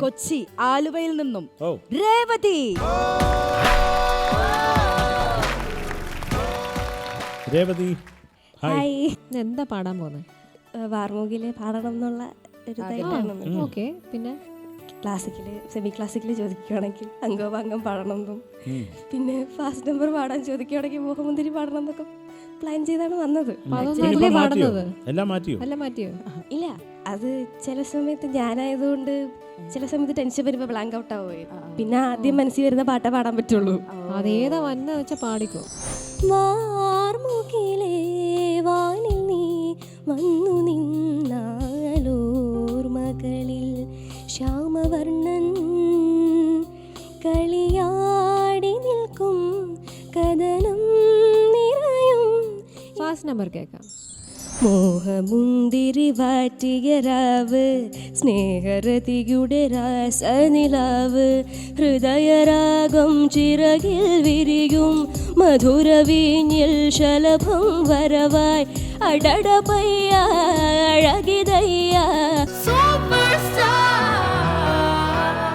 കൊച്ചി ആലുവയിൽ നിന്നും രേവതി. രേവതി ഹായ്. എന്താ പാടാൻ പോകുന്നത് വാർമുകിൽ പാടണം എന്നുള്ള ഒരു ഓക്കെ. പിന്നെ? ക്ലാസിക്കൽ സെമി ക്ലാസിക്കൽ ചോദിക്കുകയാണെങ്കിൽ അംഗോപാംഗം പാടണം എന്നും പിന്നെ ഫാസ്റ്റ് നമ്പർ പാടാൻ ചോദിക്കുകയാണെങ്കിൽ മോഹമുന്തിരി പാടണം എന്നൊക്കെ പ്ലാൻ ചെയ്താണ് വന്നത്. ഇല്ല അത് ചില സമയത്ത് ഞാനായതുകൊണ്ട് ചില സമയത്ത് ടെൻഷൻ വരുമ്പോൾ ബ്ലാങ്ക് ഔട്ട് ആവുകയെ. പിന്നെ ആദ്യം മനസ്സിൽ വരുന്ന പാട്ടേ പാടാൻ പറ്റുള്ളൂ. അതേതാ വന്ന വെച്ചാ പാടിക്കോ? വാർമുകിലേ വാനിൽ നീ വന്നു നിന്നാലോർമകളിൽ ശ്യാമവർണൻ കളിയാടി നിൽക്കും കഥനം നിറയും. ഫാസ്റ്റ് നമ്പർ കേൾക്കാം മോഹമുന്തിരി വാറ്റിയ രാവ് സ്നേഹരതിയുടെ രാസനിലാവ്. ഹൃദയരാഗം ചിറകിൽ വിരിയും മധുരവീഞ്ഞിൽ ശലഭം വരവായി. അടട പയ്യ